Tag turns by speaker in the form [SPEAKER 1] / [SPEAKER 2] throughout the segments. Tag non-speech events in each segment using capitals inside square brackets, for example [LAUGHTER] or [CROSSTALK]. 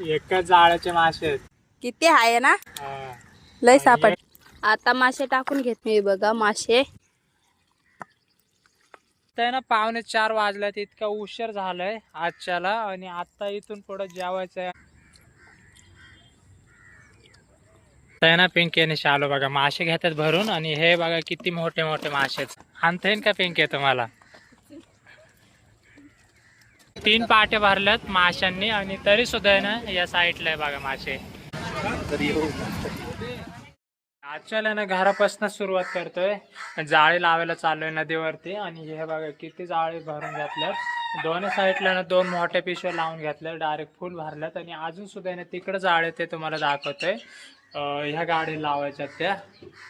[SPEAKER 1] एकाच जाळ्याचे मासे आहेत.
[SPEAKER 2] किती आहे ना?
[SPEAKER 1] हा.
[SPEAKER 2] लय सापड आता मासे टाकून घेत मी बघा मासे.
[SPEAKER 1] ना पावणे चार वाजल्यात इतका उशीर झालाय आजच्याला आणि आता इथून पुढे जेवायचं आहे. तर ना पिंकीने शालो बघा मासे घेतात भरून आणि हे बघा किती मोठे मोठे मासे आहेत. आणता येईल का पिंकी तुम्हाला? तीन पाटे भरल्यात माशांनी आणि तरी सुद्धा आहे ना या साईडला आहे बघा मासे. आजच्याला ना घरापासून सुरुवात करतोय. जाळी लावायला चाललोय नदीवरती आणि हे बघा किती जाळी भरून घेतल्यात. दोन्ही साईडला ना दोन मोठ्या पिशव्या लावून घेतल्या डायरेक्ट फुल भरल्यात आणि अजून सुद्धा ना तिकडे जाळे ते तुम्हाला दाखवतोय. ह्या गाडी लावायच्यात त्या.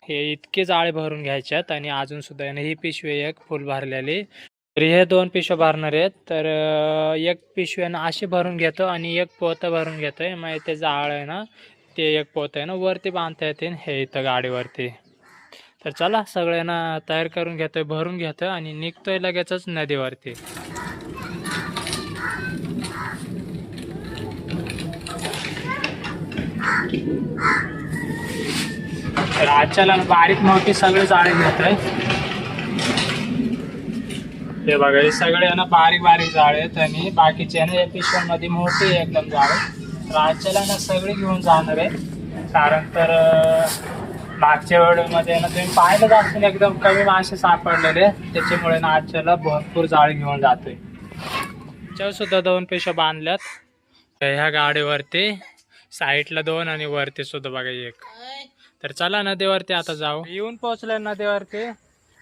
[SPEAKER 1] हे इतके जाळे भरून घ्यायच्यात आणि अजून सुद्धा ही पिशवी एक फुल भरलेली. तर हे दोन पिशव्या भरणार आहेत. तर एक पिशव्यानं अशी भरून घेतो आणि एक पोतं भरून घेतोय. मग ते जाळ आहे ना ते एक पोत आहे ना वरती बांधता येते हे इथं गाडीवरती. तर चला सगळ्यांना तयार करून घेतोय भरून घेतोय आणि निघतोय लगेचच नदीवरती. तर आजच्याला बारीक मोठी सगळे जाळे घेतोय. हे बघा हे सगळे ना बारीक बारीक जाळ आहेत आणि बाकीचे ना या पिशव्यांमध्ये मोठे आहे एकदम जाळ तर आजच्याला ना सगळे घेऊन जाणार आहे. कारण तर मागच्या वेळेमध्ये ना तुम्ही पाहिलं असतील एकदम कमी मासे सापडलेले त्याच्यामुळे ना आजच्याला भरपूर जाळ घेऊन जातोय. चव सुद्धा दोन पिशव्या बांधल्यात. ह्या गाडीवरती साईडला दोन आणि वरती सुद्धा बघा एक. तर चला नदीवरती आता जाऊ. येऊन पोहोचलोय नदीवरती.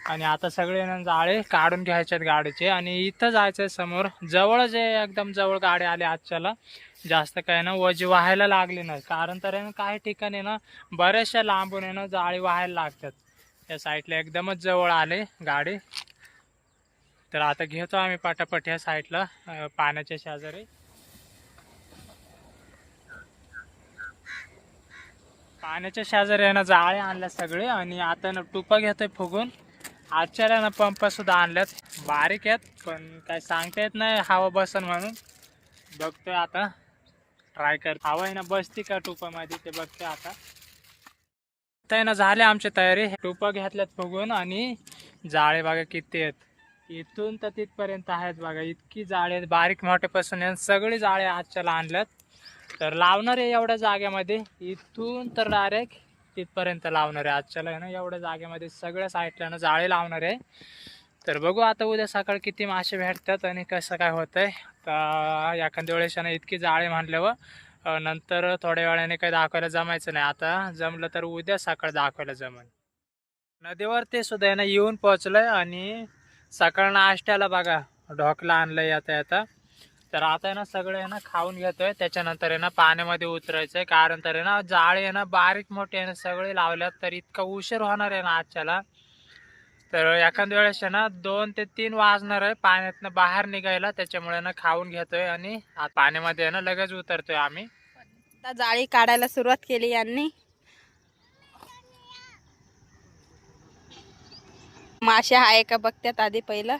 [SPEAKER 1] आणि आता सगळे ना जाळे काढून घ्यायचे आहेत गाडीचे. आणि इथं जायचंय समोर. जवळ जे एकदम जवळ गाडी आली आजच्याला जास्त काय ना वजी व्हायला लागली नाही. कारण तर काही ठिकाणी ना बऱ्याचशा लांबून आहे ना जाळी व्हायला लागतात. या साईडला एकदमच जवळ आले गाडी. तर आता घेतो आम्ही पटापट या साईडला पाण्याच्या शेजारी. पाण्याच्या शेजारी आहे ना जाळे आणल्या सगळे. आणि आता ना टुपा घेतोय फुगून. आजच्या ना पंप सुद्धा आणल्यात. बारीक आहेत पण काय सांगता येत नाही हवा बसन म्हणून. बघतोय आता. ट्राय कर. हवा आहे ना बसती का टुपामध्ये ते बघतोय आता. आता आहे ना झाले आमची तयारी. टुपं घेतल्यात बघून आणि जाळे बघा किती आहेत. इथून तर तिथपर्यंत आहेत बघा. इतकी जाळे आहेत बारीक मोठेपासून सगळी जाळे आजच्याला आणल्यात. तर लावणार आहे एवढ्या जागेमध्ये. इथून तर डायरेक्ट तिथपर्यंत लावणार आहे. आजच्याला आहे ना एवढ्या जागेमध्ये सगळ्या साईडला ना जाळे लावणार आहे. तर बघू आता उद्या सकाळ किती मासे भेटतात आणि कसं काय होतंय. तर एखाद्या वेळेस ना इतकी जाळे म्हणल्यावर नंतर थोड्या वेळाने काही दाखवायला जमायचं नाही. आता जमलं तर उद्या सकाळ दाखवायला जमेल नदीवर ते सुद्धा आहे ना येऊन पोचलंय आणि सकाळ नाश्त्याला बघा ढोकला आणलंय आता आता तर आता आहे ना सगळं आहे ना खाऊन घेतोय त्याच्यानंतर आहे ना पाण्यामध्ये उतरायचंय कारण तर आहे ना जाळे आहे ना बारीक मोठे आहे ना सगळे लावल्यात तर इतका उशीर होणार आहे ना आजच्याला तर एखाद्या वेळेस आहे ना दोन ते तीन वाजणार आहे पाण्यातनं बाहेर निघायला त्याच्यामुळे ना खाऊन घेतोय आणि पाण्यामध्ये आहे ना लगेच उतरतोय आम्ही
[SPEAKER 2] आता जाळी काढायला सुरुवात केली यांनी मासे आहे का बघत्यात आधी पहिलं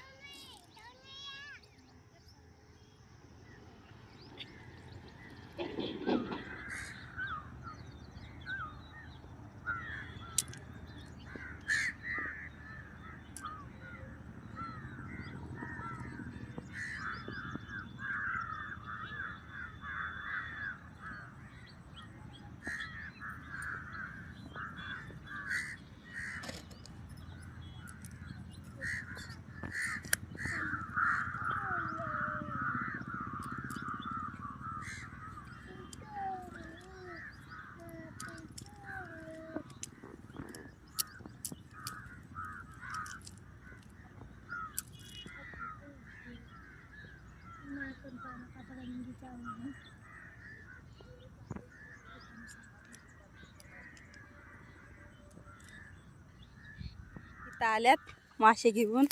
[SPEAKER 2] इथं आल्यात मासे घेऊन.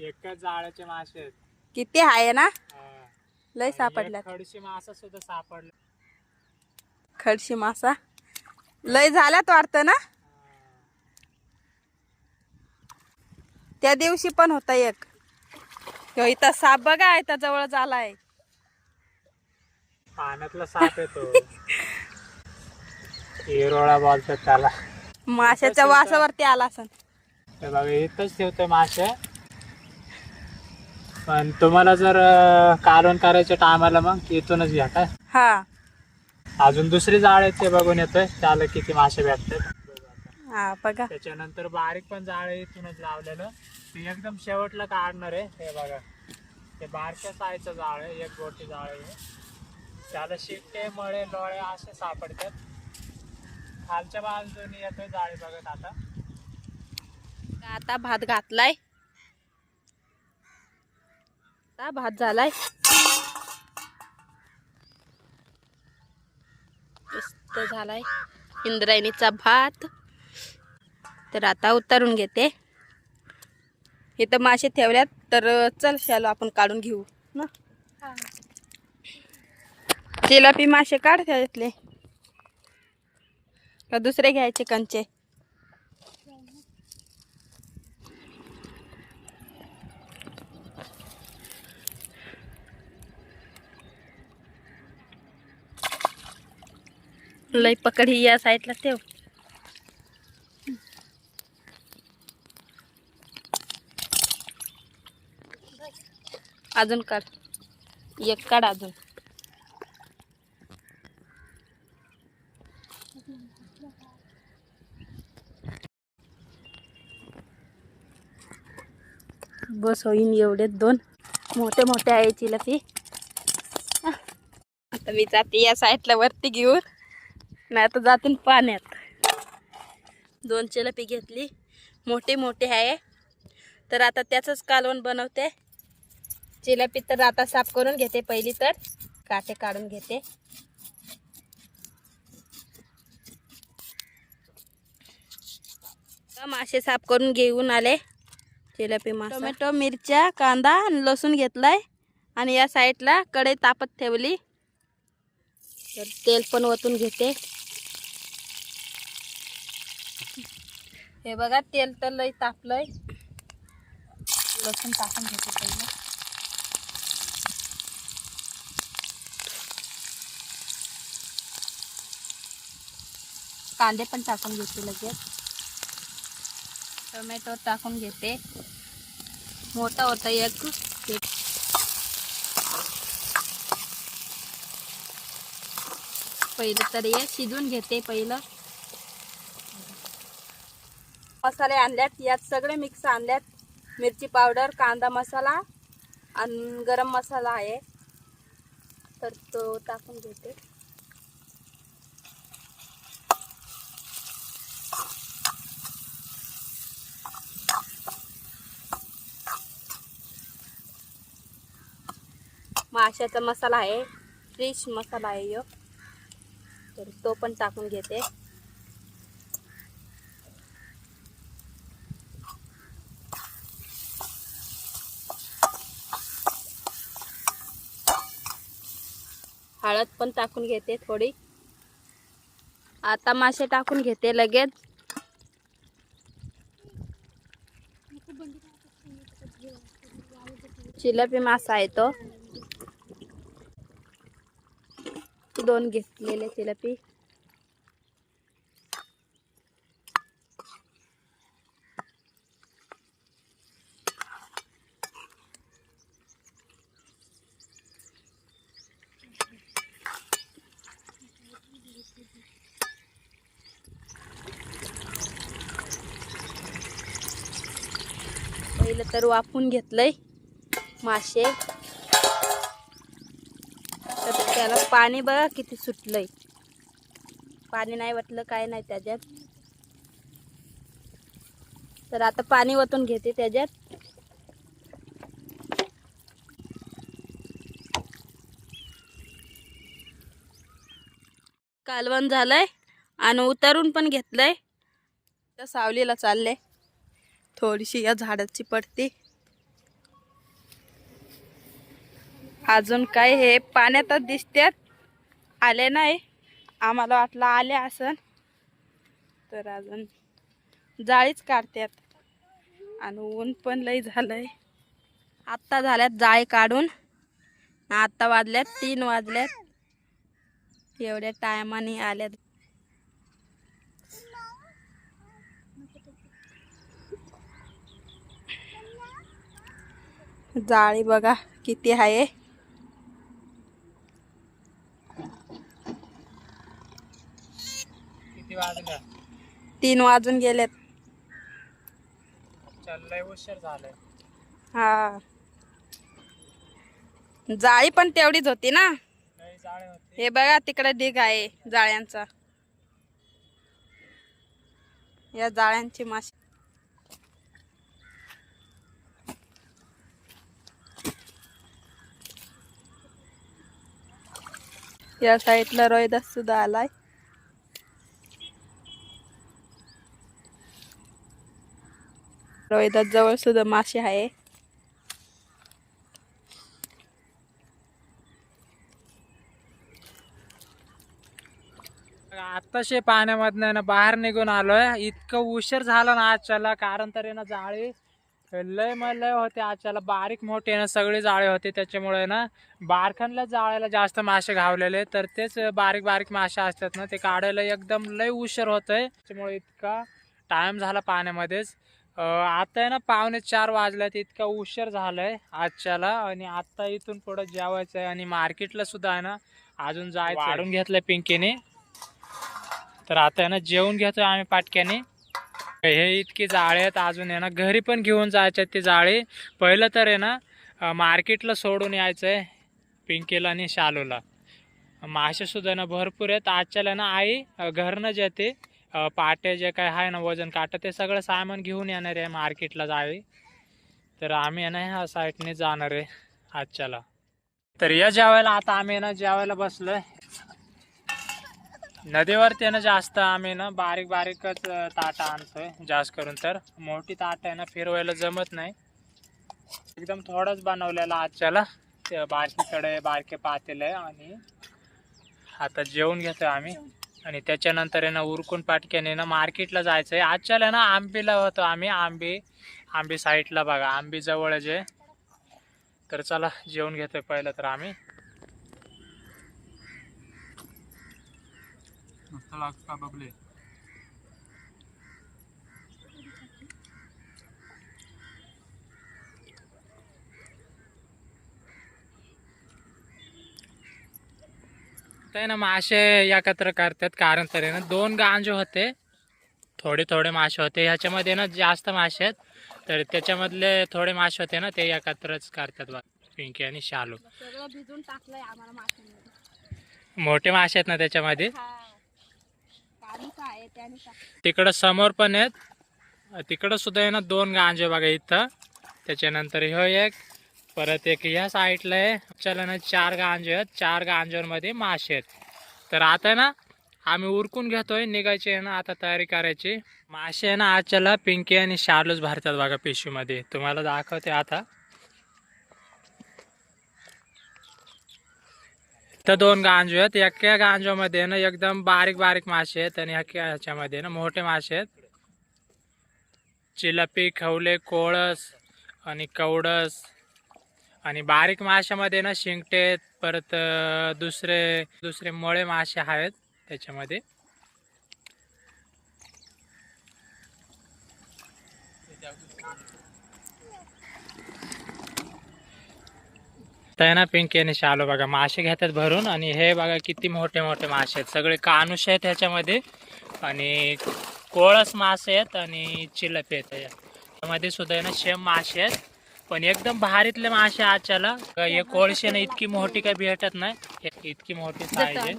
[SPEAKER 1] एकाच जाळ्याचे मासे आहेत.
[SPEAKER 2] किती आहे ना?
[SPEAKER 1] हा.
[SPEAKER 2] लय
[SPEAKER 1] एक खडशी मासा सुद्धा सापडला.
[SPEAKER 2] खडशी मासा. लय झाल्यात वाटतं ना? त्या दिवशी पण होता एक. ह्यो इथं साप बघा इथं जवळ झालाय.
[SPEAKER 1] पाण्यातला साप येतो. [LAUGHS] हिरोळा बोलतात त्याला.
[SPEAKER 2] माशाच्या वासावरती आला असं
[SPEAKER 1] हे बघा इथंच ठेवतोय मासे. पण तुम्हाला जर कालवण करायच्या टायमाला मग इथूनच घ्या काय?
[SPEAKER 2] हा.
[SPEAKER 1] अजून दुसरी जाळ आहे ते बघून येतोय त्याला किती मासे भेटतात.
[SPEAKER 2] हा बघा.
[SPEAKER 1] त्याच्यानंतर बारीक पण जाळ आहे इथूनच लावलेलं. ते एकदम शेवटला काढणार आहे हे बघा. ते बारक्या साईजचं जाळ आहे एक बोटी जाळ आहे. त्याला शिट्टे मळे लोळे असे सापडतात. खालच्या बाजूने येतोय जाळी बघत आता.
[SPEAKER 2] आता भात घातलाय? आता भात झालाय? मस्त झालाय. इंद्रायणीचा भात. तर आता उतरून घेते. इथं मासे ठेवल्यात तर चल शालो आपण काढून घेऊ. ना? जिलापी मासे काढ त्याच्यातले का दुसरे घ्यायचे कंचे? लई पकड ही या साईडला ठेव. अजून काढ एक काढ अजून. बस होईन एवढे दोन. मोठे मोठे आहे चिलपी आता मी जाते या साईडला वरती घेऊन. नाही तर जातील पाण्यात. दोन चिलपी घेतली. मोठे मोठे आहे. तर आता त्याचंच कालवण बनवते. चिलपी तर आता साफ करून घेते पहिली तर. काटे काढून घेते. मासे साफ करून घेऊन आले. चिलपी मासा टोमॅटो मिरच्या कांदा आणि लसूण घेतलाय. आणि या साईडला कढई तापत ठेवली. तर तेल पण ओतून घेते. हे बघा तेल तर लय तापलंय. लसूण टाकून घेते पहिलं. कांदे पण टाकून घेते लगेच. टोमॅटो टाकून घेते. मोठा होता एक. पहिलं तर हे शिजून घेते पहिलं. मसाले आणल्यात यात सगळे मिक्स आणल्यात. मिरची पावडर कांदा मसाला आणि गरम मसाला आहे. तर तो टाकून घेते. माशाचा मसाला आहे. फ्रिश मसाला आहे यो. तर तो पण टाकून घेते. हळद पण टाकून घेते थोडी. आता मासे टाकून घेते लगेच. चिलपी मासा आहे तो. दोन घेतलेले चिलपी पहिलं तर वाफून घेतलंय मासे. त्याला पाणी बघा किती सुटलंय. पाणी नाही वाटलं काय नाही त्याच्यात. तर आता पाणी ओतून घेते त्याच्यात. कालवण झालंय आणि उतरून पण घेतलंय. तर सावलीला चाललंय थोडीशी या झाडाची पडती. अजून काय हे पाण्यातच दिसतात आले नाही. आम्हाला वाटलं आले असन. तर अजून जाळीच काढतात आणि ऊन पण लई झालंय. आत्ता झाल्यात जाळी काढून. आत्ता वाजल्यात तीन वाजल्यात. एवढ्या टायमाने आल्यात. जाळी बघा किती आहे
[SPEAKER 1] किती
[SPEAKER 2] तीन वाजून गेलेत.
[SPEAKER 1] चाललंय उशीर झालाय.
[SPEAKER 2] हा. जाळी पण तेवढीच होती ना?
[SPEAKER 1] लय जाळे होते.
[SPEAKER 2] हे बघा तिकडे ढीग आहे जाळ्यांचा. या जाळ्यांची माशी. या साईडला रोहिदास सुद्धा आलाय. रोहिदास जवळ सुद्धा मासे आहे.
[SPEAKER 1] आत्ताशे पाण्यामधनं ना बाहेर निघून आलोय. इतकं उशीर झाला ना आजच्याला कारण तर आहे ना जाळी. लय म लय होते आजच्याला. बारीक मोठे ना सगळे जाळे होते त्याच्यामुळे ना. बारखांना जाळ्याला जास्त मासे घावलेले तर तेच बारीक बारीक मासे असतात ना ते काढायला एकदम लय उशीर होतोय. त्याच्यामुळे इतका टाइम झाला पाण्यामध्येच. आता आहे ना पावणे चार वाजल्यात इतका उशीर झालाय आजच्याला आणि आता इथून पुढं जेवायचं आहे आणि मार्केटला सुद्धा आहे ना अजून जायचं वाढून घेतलंय पिंकीने. तर आता आहे ना जेवून घेतोय आम्ही पाटक्याने. हे इतके जाळे आहेत अजून आहे ना घरी पण घेऊन जायचे ते जाळे. पहिलं तर आहे ना मार्केटला सोडून यायचं आहे पिंकीला आणि शालूला. मासे सुद्धा ना भरपूर आहेत. आजच्याला ना आई घरनं जेते. पाट्या पाटे जे काय आहे ना वजन काटा ते सगळं सामान घेऊन येणार आहे मार्केटला जावे. तर आम्ही आहे ना ह्या साईडने जाणार आहे आजच्याला. तर या जेवायला आता आम्ही आहे ना जेवायला बसलोय. नदीवरती ना जास्त आम्ही ना बारीक बारीकच ताटा आणतोय. जास्त करून तर मोठी ताट आहे ना फिरवायला जमत नाही. एकदम थोडंच बनवलेलं आजच्याला. बारकीकडे बारके पातेले आणि आता जेवून घेतोय आम्ही. आणि त्याच्यानंतर आहे ना उरकून पाटक्याने ना मार्केटला जायचं आहे आजच्याला ना आंबीला होतो आम्ही आंबी. आंबी साईडला बघा आंबी जवळ जे तर चला जेवण घेतोय पहिलं तर आम्ही. मस्त लागता बबले? ते ना मासे एकत्र करतात. कारण तरी ना दोन गांजे होते. थोडे थोडे मासे होते. ह्याच्यामध्ये ना जास्त मासे आहेत. तर त्याच्यामधले थोडे मासे होते ना ते एकत्रच करतात बघ पिंकी आणि शालू.
[SPEAKER 2] भिजून टाकलंय आम्हाला माशांमध्ये.
[SPEAKER 1] मोठे मासे आहेत ना त्याच्यामध्ये? तिकडं समोर पण आहेत. तिकडं सुद्धा आहे ना दोन गांजे बघा इथं. त्याच्यानंतर ह्यो एक परत एक ह्या साईडला आहे. चला ना चार गांजे आहेत. चार गांजांमध्ये मासे आहेत. तर आता ना आम्ही उरकून घेतोय. निघायची आहे ना आता तयारी करायची. मासे आहे ना आजच्याला पिंकी आणि शालूच भरतात बघा पिशवीमध्ये. तुम्हाला दाखवते आता. तर दोन गांजू आहेत. एका गांजोमध्ये ना एकदम बारीक बारीक मासे आहेत आणि एका ह्याच्यामध्ये ना मोठे मासे आहेत. चिलपी खवले कोळस आणि कवडस. आणि बारीक माशामध्ये ना शिंगटे आहेत परत दुसरे दुसरे मळे मासे आहेत त्याच्यामध्ये. ना पिंकी आणि शालो बघा मासे घेतात भरून आणि हे बघा किती मोठे मोठे मासे आहेत. सगळे कानुष आहेत ह्याच्यामध्ये आणि कोळस मासे आहेत आणि चिलपे आहेत. त्यामध्ये सुद्धा ना शेम मासे आहेत. पण एकदम भारीतले मासे आजच्याला हे कोळशे ना इतकी मोठी काही भेटत नाही. हे इतकी मोठी साईज आहे.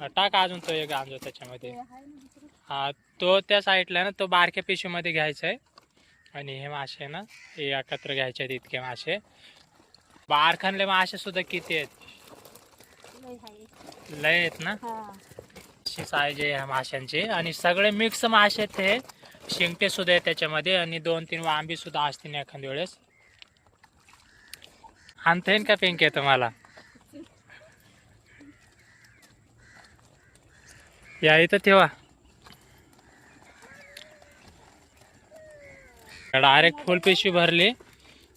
[SPEAKER 1] हा, टाक अजून तो एक गांजो त्याच्यामध्ये. हा तो त्या साईडला ना तो बारक्या पिशवीमध्ये घ्यायचा आहे. आणि हे मासे ना हे एकत्र घ्यायचे आहेत इतके मासे बारखानले मासे सुद्धा किती आहेत? लय आहेत. ना? साईज आहे ह्या माशांची. आणि सगळे मिक्स मासे आहेत हे. शेंगटे सुद्धा आहे त्याच्यामध्ये आणि दोन तीन वांबी सुद्धा असतील एखाद्या वेळेस. आणता येईन का पिंक आहे तुम्हाला? या इथं ठेवा. डायरेक्ट फुल पिशवी भरली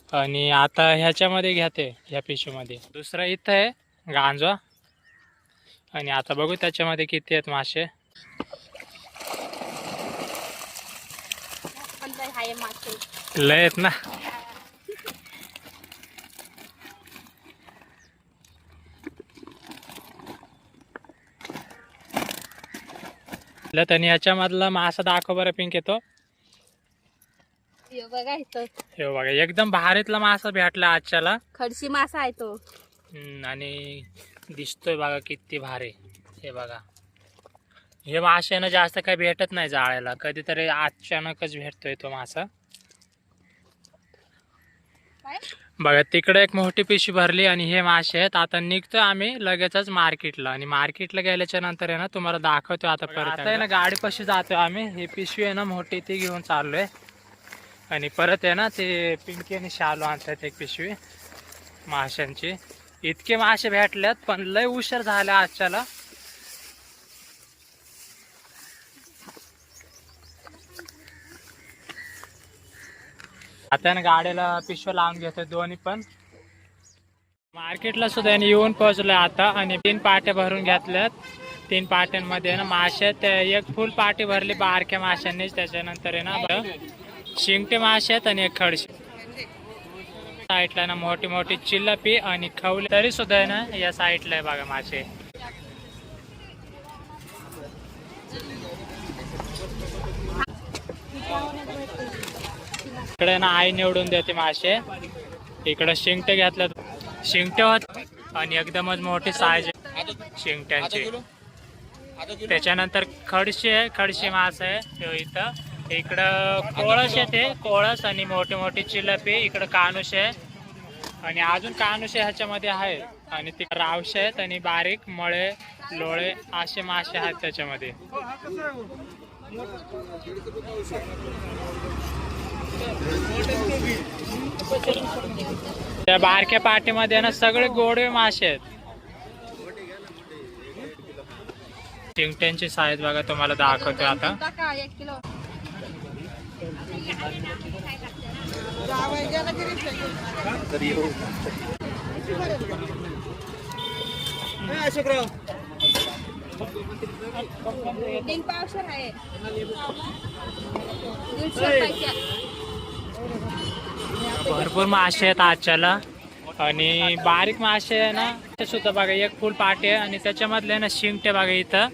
[SPEAKER 1] आणि आता ह्याच्यामध्ये घ्याते ह्या पिशवीमध्ये. दुसरं इथं आहे गांजा आणि आता बघू त्याच्यामध्ये किती आहेत मासे
[SPEAKER 2] पण लय आहे मासे
[SPEAKER 1] लय आहेत ना. आणि याच्यामधला मासा दाखव बरं पिंक येतो
[SPEAKER 2] हे बघा
[SPEAKER 1] हे एकदम भारीतला मासा भेटला आजच्याला.
[SPEAKER 2] खडशी मासा आहे तो.
[SPEAKER 1] आणि दिसतोय बघा किती भारी. हे बघा. हे मासे ना जास्त काही भेटत नाही जाळ्याला. कधीतरी अचानकच भेटतोय तो मासा. बघा तिकडे एक मोठी पिशवी भरली आणि हे मासे आहेत. आता निघतोय आम्ही लगेचच मार्केटला. आणि मार्केटला गेल्याच्यानंतर आहे ना तुम्हाला दाखवतो आता परत आता आहे ना गाडी कशी जातोय आम्ही. ही पिशवी आहे ना मोठी ती घेऊन चाललोय. आणि परत आहे ना ते पिंकी आणि शालू आणतात एक पिशवी माशांची. इतके मासे भेटल्यात पण लय उशीर झाला आजच्याला. आता गाडीला पिशव्या लावून घेतोय दोन्ही पण. मार्केटला सुद्धा याने येऊन पोहोचलोय आता आणि तीन पाट्या भरून घेतल्यात. तीन पाट्यांमध्ये ना मासे एक फुल पाटी भरली बारक्या माशांनीच त्याच्यानंतर आहे ना शिंगटे मासे आहेत आणि एक खडशी. साईडला ना मोठी मोठी चिल्लपी आणि खवली तरी सुद्धा आहे ना या साईडला आहे बघा मासे. इकडे ना आई निवडून देते मासे. इकडे शिंगटे घेतल्यात. शिंगटे होत आणि एकदमच मोठी साईज शिंगट्यांची. त्याच्यानंतर खडशी आहे खडशी मास आहे. तो इथं. इकडं कोळस येते कोळस आणि मोठी मोठी चिलपी. इकडं कानुष आहे. आणि अजून कानुष ह्याच्यामध्ये आहे. आणि ती रावशे आहेत आणि बारीक मळे लोळे असे मासे आहेत त्याच्यामध्ये. त्या बारक्या पाटीमध्ये ना सगळे गोडे मासे आहेत. चिंगट्यांची साईज बघा तुम्हाला दाखवतो आता.
[SPEAKER 2] टाका
[SPEAKER 1] भरपूर मासे आहेत आजच्याला. आणि बारीक मासे आहे ना ते सुद्धा बघा एक फुल पाटे आहे आणि त्याच्यामधले ना शिंगटे बघा इथं.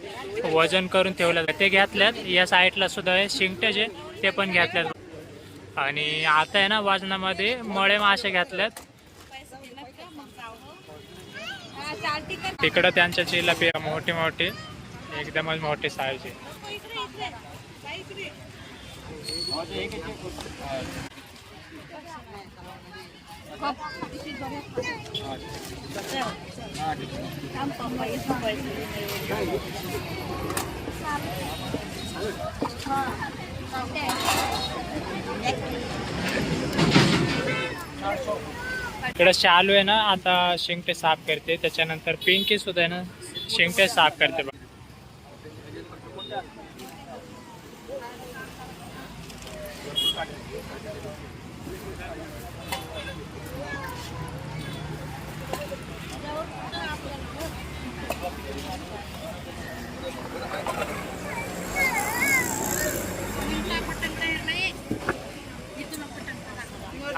[SPEAKER 1] वजन करून ठेवलं ते घेतल्यात. या साईडला सुद्धा आहे शिंगटे जे ते पण घेतल्यात. आणि आता आहे ना वजनामध्ये मळे मासे घेतल्यात. तिकडं त्यांच्या चिलापी मोठी मोठी. एकदमच मोठी साईज आहे. इकडं शालू आहे ना आता शिंगटे साफ करते त्याच्यानंतर पिंकी सुद्धा आहे ना शिंगटे साफ करते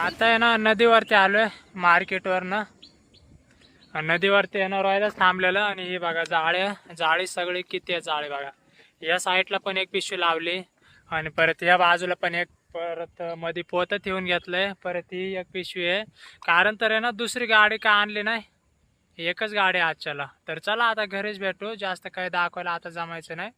[SPEAKER 1] आता आहे ना नदीवरती आलोय मार्केटवर ना नदीवरती येणार व्हायलाच थांबलेलं. आणि ही बघा जाळे. जाळी सगळी किती आहे जाळी बघा. या साईडला पण एक पिशवी लावली. आणि परत या बाजूला पण एक परत मध्ये पोतं ठेवून घेतलंय. परत ही एक पिशवी आहे. कारण तर आहे ना दुसरी गाडी का आणली नाही? एकच गाडी आहे आजच्याला. तर चला आता घरीच भेटू. जास्त काही दाखवायला आता जमायचं नाही.